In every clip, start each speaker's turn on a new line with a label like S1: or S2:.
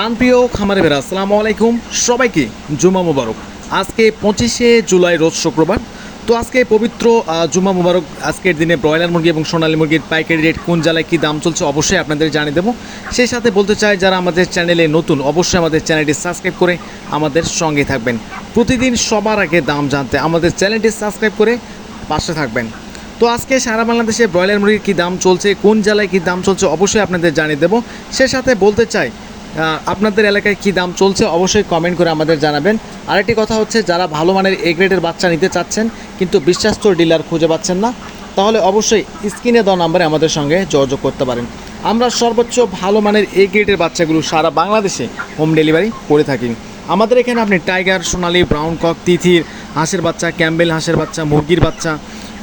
S1: প্রাণপ্রিয় খামারে বেড়া, আসসালামু আলাইকুম সবাইকে জুমা মুবারক। আজকে পঁচিশে জুলাই রোজ শুক্রবার। তো আজকে পবিত্র জুমা মুবারক আজকের দিনে ব্রয়লার মুরগি এবং সোনালী মুরগির পাইকারি রেট কোন জেলায় কী দাম চলছে অবশ্যই আপনাদের জানিয়ে দেবো। সেই সাথে বলতে চাই, যারা আমাদের চ্যানেলে নতুন, অবশ্যই আমাদের চ্যানেলটি সাবস্ক্রাইব করে আমাদের সঙ্গে থাকবেন। প্রতিদিন সবার আগে দাম জানতে আমাদের চ্যানেলটি সাবস্ক্রাইব করে পাশে থাকবেন। তো আজকে সারা বাংলাদেশে ব্রয়লার মুরগির কী দাম চলছে, কোন জেলায় কী দাম চলছে অবশ্যই আপনাদের জানিয়ে দেবো। সে সাথে বলতে চাই আপনাদের এলাকায় কী দাম চলছে অবশ্যই কমেন্ট করে আমাদের জানাবেন। আরেকটি কথা হচ্ছে, যারা ভালো মানের এ গ্রেডের বাচ্চা নিতে চাচ্ছেন, কিন্তু বিশ্বাস্ত ডিলার খুঁজে পাচ্ছেন না, তাহলে অবশ্যই স্ক্রিনে দেওয়া নাম্বারে আমাদের সঙ্গে যোগাযোগ করতে পারেন। আমরা সর্বোচ্চ ভালো মানের এ গ্রেডের বাচ্চাগুলো সারা বাংলাদেশে হোম ডেলিভারি করে থাকি। আমাদের এখানে আপনি টাইগার সোনালি ব্রাউন কক, তিথির হাঁসের বাচ্চা, ক্যাম্বেল হাঁসের বাচ্চা, মুরগির বাচ্চা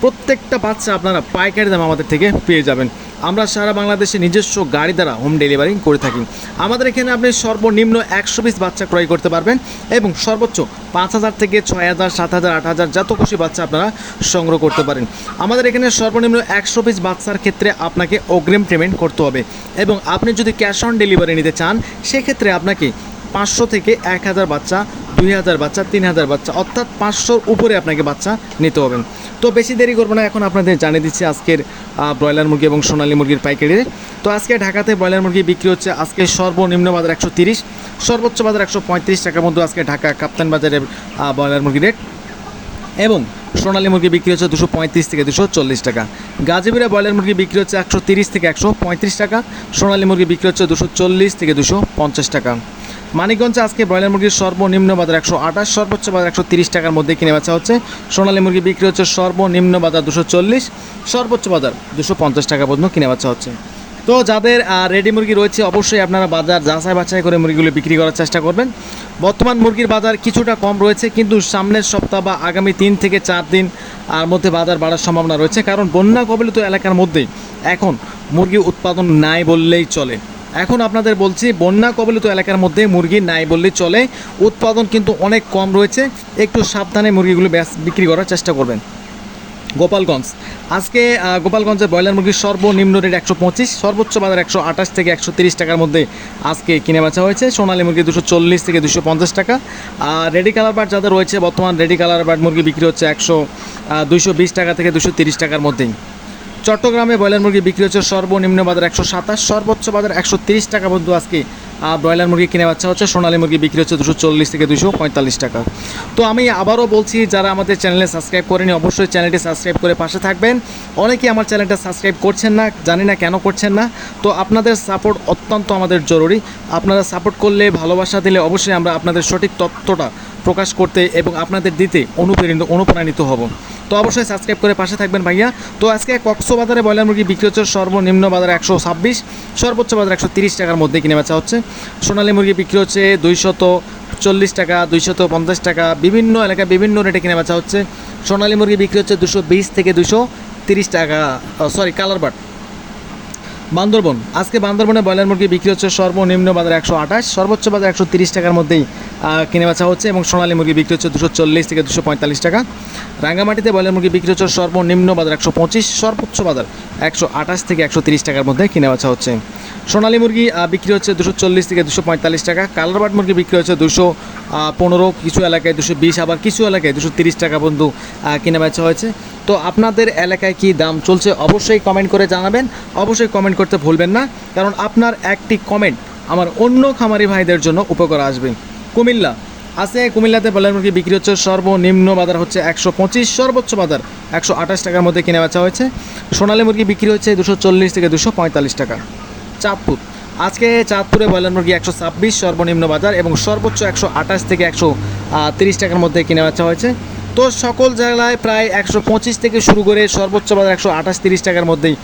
S1: প্রত্যেকটা বাচ্চা আপনারা পাইকারি দাম আমাদের থেকে পেয়ে যাবেন। আমরা সারা বাংলাদেশে নিজস্ব গাড়ি দ্বারা হোম ডেলিভারি করে থাকি। আমাদের এখানে আপনি সর্বনিম্ন একশো পিস বাচ্চা ক্রয় করতে পারবেন এবং সর্বোচ্চ পাঁচ হাজার থেকে ছয় হাজার, সাত হাজার, আট হাজার যত খুশি বাচ্চা আপনারা সংগ্রহ করতে পারেন। আমাদের এখানে সর্বনিম্ন একশো পিস বাচ্চার ক্ষেত্রে আপনাকে অগ্রিম পেমেন্ট করতে হবে এবং আপনি যদি ক্যাশ অন ডেলিভারি নিতে চান, সেক্ষেত্রে আপনাকে পাঁচশো থেকে এক হাজার বাচ্চা দুই হাজার বাচ্চা, তিন হাজার বাচ্চা, অর্থাৎ পাঁচশোর উপরে আপনাকে বাচ্চা নিতে হবে। তো বেশি দেরি করব না, এখন আপনাদের জানিয়ে দিচ্ছি আজকের ব্রয়লার মুরগি এবং সোনালী মুরগির পাইকারি। তো আজকে ঢাকাতে ব্রয়লার মুরগি বিক্রি হচ্ছে আজকে সর্বনিম্ন বাজার একশো তিরিশ, সর্বোচ্চ বাজার একশো পঁয়ত্রিশ টাকার মধ্যে আজকে ঢাকা কাপ্তান বাজারের ব্রয়লার মুরগি রেট। এবং সোনালী মুরগি বিক্রি হচ্ছে দুশো পঁয়ত্রিশ থেকে দুশো চল্লিশ টাকা। গাজীপুরে ব্রয়লার মুরগি বিক্রি হচ্ছে একশো তিরিশ থেকে একশো পঁয়ত্রিশ টাকা, সোনালী মুরগি বিক্রি হচ্ছে দুশো চল্লিশ থেকে দুশো পঞ্চাশ টাকা। মানিকগঞ্জে আজকে ব্রয়লার মুরগির সর্বনিম্ন বাজার একশো আঠাশ, সর্বোচ্চ বাজার একশো তিরিশ টাকার মধ্যে কিনে বেচা হচ্ছে। সোনালী মুরগি বিক্রি হচ্ছে সর্বনিম্ন বাজার দুশো চল্লিশ, সর্বোচ্চ বাজার দুশো পঞ্চাশ টাকা পর্যন্ত কিনে বেচা হচ্ছে। তো যাদের রেডি মুরগি রয়েছে, অবশ্যই আপনারা বাজার যাচাই বাছাই করে মুরগিগুলো বিক্রি করার চেষ্টা করবেন। বর্তমান মুরগির বাজার কিছুটা কম রয়েছে, কিন্তু সামনের সপ্তাহ বা আগামী তিন থেকে চার দিন আর মধ্যে বাজার বাড়ার সম্ভাবনা রয়েছে। কারণ বন্যা কবলিত এলাকার মধ্যেই এখন মুরগি উৎপাদন নাই বললেই চলে। এখন আপনাদের বলছি, বন্যা কবলিত এলাকার মধ্যে মুরগি নাই বললেই চলে। উৎপাদন কিন্তু অনেক কম রয়েছে। একটু সাবধানে মুরগিগুলো বিক্রি করার চেষ্টা করবেন। গোপালগঞ্জ। আজকে গোপালগঞ্জের ব্রয়লার মুরগির সর্বনিম্ন রেট একশো পঁচিশ, সর্বোচ্চ বাজার একশো আঠাশ থেকে একশো তিরিশ টাকার মধ্যে আজকে কিনে বেচা হয়েছে। সোনালী মুরগি দুশো চল্লিশ থেকে দুশো পঞ্চাশ টাকা। আর রেডি কালার বার্ড যাদের রয়েছে, বর্তমান রেডি কালার বার্ড মুরগি বিক্রি হচ্ছে একশো দুশো বিশ টাকা থেকে দুশো তিরিশ টাকার মধ্যেই। চট্টগ্রামে ব্রয়লার মুরগি বিক্রি হচ্ছে সর্বনিম্ন বাজার একশো সাতাশ, সর্বোচ্চ বাজার একশো তিরিশ টাকা পর্যন্ত আজকে। ব্রয়লার মুরগি কিনে বাচ্চা হচ্ছে, সোনালী মুরগি বিক্রি হচ্ছে দুশো চল্লিশ থেকে দুশো পঁয়তাল্লিশ টাকা। তো আমি আবারও বলছি, যারা আমাদের চ্যানেলে সাবস্ক্রাইব করেনি, অবশ্যই চ্যানেলটি সাবস্ক্রাইব করে পাশে থাকবেন। অনেকেই আমার চ্যানেলটা সাবস্ক্রাইব করছেন না, জানি না কেন করছেন না। তো আপনাদের সাপোর্ট অত্যন্ত আমাদের জরুরি। আপনারা সাপোর্ট করলে, ভালোবাসা দিলে অবশ্যই আমরা আপনাদের সঠিক তথ্যটা প্রকাশ করতে এবং আপনাদের দিতে অনুপ্রেরিত, অনুপ্রাণিত হব। তো অবশ্যই সাবস্ক্রাইব করে পাশে থাকবেন ভাইয়া। তো আজকে কক্সবাজারে ব্রয়লার মুরগি বিক্রি হচ্ছে সর্বনিম্ন বাজার একশো ছাব্বিশ, সর্বোচ্চ বাজার একশো তিরিশ টাকার মধ্যে কিনে বেচা হচ্ছে। সোনালী মুরগি বিক্রি হচ্ছে দুইশত চল্লিশ টাকা, দুইশত পঞ্চাশ টাকা। বিভিন্ন এলাকায় বিভিন্ন রেটে কিনে বেচা হচ্ছে। সোনালী মুরগি বিক্রি হচ্ছে দুশো বিশ থেকে দুশো তিরিশ টাকা সরি কালার বাট বান্দরবন, আজকে বান্দরবনে ব্রয়লার মুরগি বিক্রি হচ্ছে সর্বনিম্ন বাজার একশো আঠাশ, সর্বোচ্চ বাজার একশো তিরিশ টাকার মধ্যেই কিনে বেচা হচ্ছে এবং সোনালী মুরগি বিক্রি হচ্ছে দুশো চল্লিশ থেকে দুশো পঁয়তাল্লিশ টাকা। রাঙ্গামাটিতে ব্রয়লার মুরগি বিক্রি হচ্ছে সর্বনিম্ন বাজার একশো পঁচিশ, সর্বোচ্চ বাজার একশো আঠাশ থেকে একশো তিরিশ টাকার মধ্যে কিনে বেচা হচ্ছে। সোনালী মুরগি বিক্রি হচ্ছে দুশো চল্লিশ থেকে দুশো পঁয়তাল্লিশ টাকা। কালারবাট মুরগি বিক্রি হচ্ছে দুশো পনেরো, কিছু এলাকায় দুশো বিশ, আবার কিছু এলাকায় দুশো তিরিশ টাকা পর্যন্ত কিনে বেচা হয়েছে। তো আপনাদের এলাকায় কি দাম চলছে অবশ্যই কমেন্ট করে জানাবেন। অবশ্যই কমেন্ট করতে ভুলবেন না, কারণ আপনার একটি কমেন্ট আমার অন্য খামারি ভাইদের জন্য উপকার আসবে। কুমিল্লা। আছে কুমিল্লাতে ব্রয়লার মুরগি বিক্রি হচ্ছে সর্বনিম্ন বাজার হচ্ছে একশো পঁচিশ, সর্বোচ্চ বাজার একশো আঠাশ টাকার মধ্যে কিনে বেচা হয়েছে। সোনালি মুরগি বিক্রি হচ্ছে দুশো চল্লিশ থেকে দুশো পঁয়তাল্লিশ টাকা। চাঁদপুর। আজকে চাঁদপুরে ব্রয়লার মুরগি একশো ছাব্বিশ, সর্বনিম্ন বাজার এবং সর্বোচ্চ একশো আঠাশ থেকে একশো তিরিশ টাকার মধ্যে কিনে বেচা হয়েছে। তো সকল জায়গায় প্রায় একশো পঁচিশ থেকে শুরু করে সর্বোচ্চ বাজার একশো আঠাশ তিরিশ টাকার মধ্যেই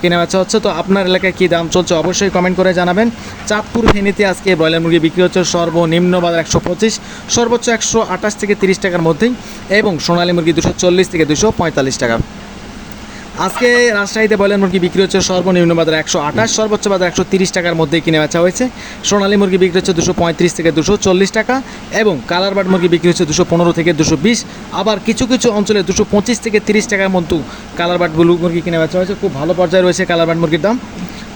S1: কেনা বেচা হচ্ছে। তো আপনার এলাকায় কী দাম চলছে অবশ্যই কমেন্ট করে জানাবেন। চাঁদপুর ফেনীতে আজকে ব্রয়লার মুরগি বিক্রি হচ্ছে সর্বনিম্ন বাজার একশো পঁচিশ, সর্বোচ্চ একশো আঠাশ থেকে তিরিশ টাকার মধ্যেই এবং সোনালী মুরগি দুশো চল্লিশ থেকে দুশো পঁয়তাল্লিশ টাকা। আজকে রাজশাহীতে ব্রয়লার মুরগি বিক্রি হচ্ছে সর্বনিম্ন বাজার একশো আঠাশ, সর্বোচ্চ বাজার একশো তিরিশ টাকার মধ্যেই কিনে বেচা হয়েছে। সোনালী মুরগি বিক্রি হচ্ছে দুশো পঁয়ত্রিশ থেকে দুশো চল্লিশ টাকা এবং কালার বাট মুরগি বিক্রি হচ্ছে দুশো পনেরো থেকে দুশো বিশ। আবার কিছু কিছু অঞ্চলে দুশো পঁচিশ থেকে তিরিশ টাকার মধ্যে কালার বাট ব্লু মুরগি কিনে বেচা হয়েছে। খুব ভালো পর্যায়ে রয়েছে কালার বাট মুরগির দাম।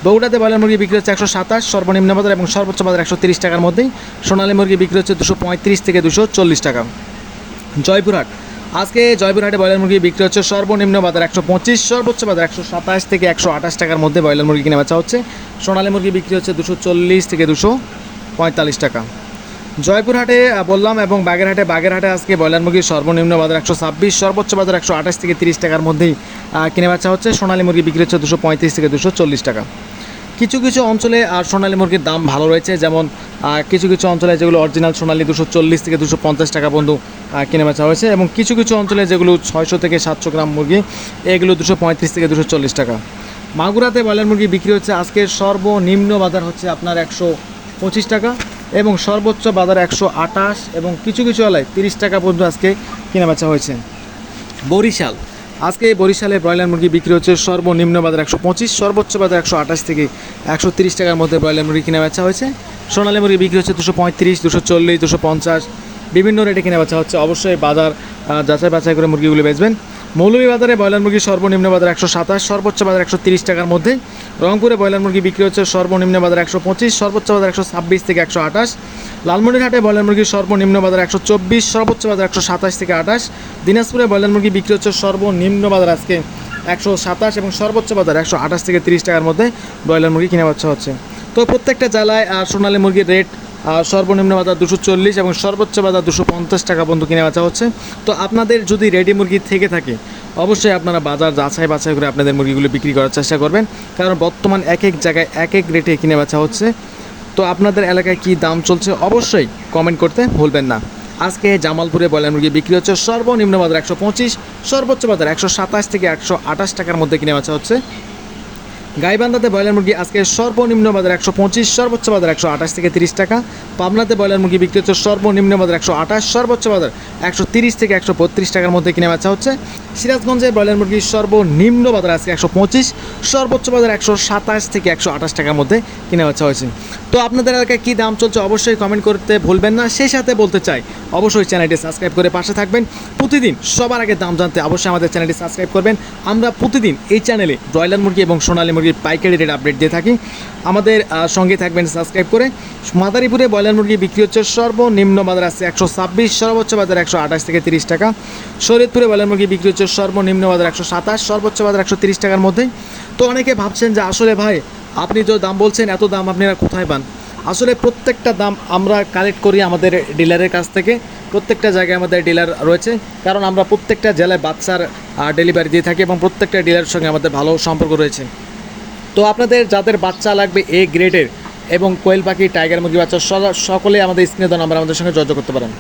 S1: বগুড়াতে ব্রয়লার মুরগি বিক্রি হচ্ছে একশো সাতাশ, সর্বনিম্ন বাজার এবং সর্বোচ্চ বাজার একশো তিরিশ টাকার মধ্যেই। সোনালী মুরগি বিক্রি হচ্ছে দুশো পঁয়ত্রিশ থেকে দুশো চল্লিশ টাকা। জয়পুরহাট আজকে জয়পুরহাটে ব্রয়লার মুরগি বিক্রি হচ্ছে সর্বনিম্ন বাজার একশো পঁচিশ, সর্বোচ্চ বাজার একশো সাতাশ থেকে একশো আঠাশ টাকার মধ্যে ব্রয়লার মুরগি কিনে বেচা হচ্ছে। সোনালী মুরগি বিক্রি হচ্ছে দুশো চল্লিশ থেকে দুশো পঁয়তাল্লিশ টাকা। জয়পুরহাটে বললাম, এবং বাগেরহাটে বাগেরহাটে আজকে ব্রয়লার মুরগির সর্বনিম্ন বাজার একশো ছাব্বিশ, সর্বোচ্চ বাজার একশো আঠাশ থেকে তিরিশ টাকার মধ্যেই কিনে বেচা হচ্ছে। সোনালী মুরগি বিক্রি হচ্ছে দুশো পঁয়ত্রিশ থেকে দুশো চল্লিশ টাকা। কিছু কিছু অঞ্চলে আর সোনালী মুরগির দাম ভালো রয়েছে। যেমন কিছু কিছু অঞ্চলে যেগুলো অরিজিনাল সোনালী দুশো চল্লিশ থেকে দুশো পঞ্চাশ টাকা পর্যন্ত কিনে বেচা হয়েছে এবং কিছু কিছু অঞ্চলে যেগুলো ছয়শো থেকে সাতশো গ্রাম মুরগি, এগুলো দুশো পঁয়ত্রিশ থেকে দুশো চল্লিশ টাকা। মাগুরাতে ব্রয়লার মুরগি বিক্রি হচ্ছে আজকের সর্বনিম্ন বাজার হচ্ছে আপনার একশো পঁচিশ টাকা এবং সর্বোচ্চ বাজার একশো আটাশ এবং কিছু কিছু আলায় তিরিশ টাকা পর্যন্ত আজকে কেনা বেচা হয়েছে। বরিশাল। আজকে বরিশালে ব্রয়লার মুরগি বিক্রি হচ্ছে সর্বনিম্ন বাজার একশো পঁচিশ, সর্বোচ্চ বাজার একশো আঠাশ থেকে একশো তিরিশ টাকার মধ্যে ব্রয়লার মুরগি কিনে বেচা হয়েছে। সোনালী মুরগি বিক্রি হচ্ছে দুশো পঁয়ত্রিশ, দুশো চল্লিশ, দুশো পঞ্চাশ। বিভিন্ন রেটে কিনে বেচা হচ্ছে। অবশ্যই বাজার যাচাই বাছাই করে মুরগিগুলো বেচবেন। মৌলভীবাজারে ব্রয়লার মুরগি সর্বনিম্ন বাজার একশো সাতাশ, সর্বোচ্চ বাজার একশো তিরিশ টাকার মধ্যে। রংপুরে ব্রয়লার মুরগি বিক্রি হচ্ছে সর্বনিম্ন বাজার একশো পঁচিশ, সর্বোচ্চ বাজার একশো ছাব্বিশ থেকে একশো আঠাশ। লালমনিরহাটে ব্রয়লার মুরগির সর্বনিম্ন বাজার একশো চব্বিশ, সর্বোচ্চ বাজার একশো সাতাশ থেকে আঠাশ। দিনাজপুরে ব্রয়লার মুরগি বিক্রি হচ্ছে সর্বনিম্ন বাজার আজকে একশো সাতাশ এবং সর্বোচ্চ বাজার একশো আঠাশ থেকে তিরিশ টাকার মধ্যে ব্রয়লার মুরগি কিনে বাচ্চা হচ্ছে। তো প্রত্যেকটা জেলায় আর সোনালী মুরগির রেট সর্বনিম্ন বাজার দুশো চল্লিশ এবং সর্বোচ্চ বাজার দুশো পঞ্চাশ টাকা পর্যন্ত কিনে বেচা হচ্ছে। তো আপনাদের যদি রেডি মুরগি থেকে থাকে, অবশ্যই আপনারা বাজার যাচাই বাছাই করে আপনাদের মুরগিগুলো বিক্রি করার চেষ্টা করবেন। কারণ বর্তমান এক এক জায়গায় এক এক রেটে কিনে বেচা হচ্ছে। তো আপনাদের এলাকায় কি দাম চলছে অবশ্যই কমেন্ট করতে ভুলবেন না। আজকে জামালপুরে ব্রয়লার মুরগি বিক্রি হচ্ছে সর্বনিম্ন বাজার একশো পঁচিশ, সর্বোচ্চ বাজার একশো সাতাশ থেকে একশো আঠাশ টাকার মধ্যে কিনে বেচা হচ্ছে। গাইবান্ধাতে ব্রয়লার মুরগি আজকে সর্বনিম্ন বাজার একশো পঁচিশ, সর্বোচ্চ বাজার একশো আঠাশ থেকে তিরিশ টাকা। পাবনাতে ব্রয়লার মুরগি বিক্রি হচ্ছে সর্বনিম্ন বাজার একশো আঠাশ, সর্বোচ্চ বাজার একশো তিরিশ থেকে একশো বত্রিশ টাকার মধ্যে কিনে বেচা হচ্ছে। সিরাজগঞ্জে ব্রয়লার মুরগির সর্বনিম্ন বাজার আজকে একশো পঁচিশ, সর্বোচ্চ বাজার একশো সাতাশ থেকে একশো আঠাশ টাকার মধ্যে কিনে বেচা হয়েছে। তো আপনাদের এলাকায় কী দাম চলছে অবশ্যই কমেন্ট করতে ভুলবেন না। সেই সাথে বলতে চাই, অবশ্যই চ্যানেলটি সাবস্ক্রাইব করে পাশে থাকবেন। প্রতিদিন সবার আগে দাম জানতে অবশ্যই আমাদের চ্যানেলটি সাবস্ক্রাইব করবেন। আমরা প্রতিদিন এই চ্যানেলে ব্রয়লার মুরগি এবং সোনালী মুরগির পাইকারি রেট আপডেট দিয়ে থাকি। আমাদের সঙ্গে থাকবেন সাবস্ক্রাইব করে। মাদারীপুরে ব্রয়লার মুরগি বিক্রি হচ্ছে সর্বনিম্ন বাজার আছে একশো ছাব্বিশ, সর্বোচ্চ বাজার একশো আঠাশ থেকে তিরিশ টাকা। শরীয়তপুরে ব্রয়লার মুরগি বিক্রি হচ্ছে সর্বনিম্ন বাজার একশো সাতাশ, সর্বোচ্চ বাজার একশো তিরিশ টাকার মধ্যে। তো অনেকে ভাবছেন যে, আসলে ভাই, আপনি যে দাম বলছেন, এত দাম আপনারা কোথায় পান? আসলে প্রত্যেকটা দাম আমরা কালেক্ট করি আমাদের ডিলারের কাছ থেকে। প্রত্যেকটা জায়গায় আমাদের ডিলার রয়েছে। কারণ আমরা প্রত্যেকটা জেলায় বাচ্চার ডেলিভারি দিয়ে থাকি এবং প্রত্যেকটা ডিলারের সঙ্গে আমাদের ভালো সম্পর্ক রয়েছে। তো আপনাদের যাদের বাচ্চা লাগবে এ গ্রেডের এবং কোয়েল পাখি টাইগার মুরগি বাচ্চা সকলে আমাদের স্ক্রিনে দেওয়া নাম্বার আমাদের সঙ্গে যোগাযোগ করতে পারেন।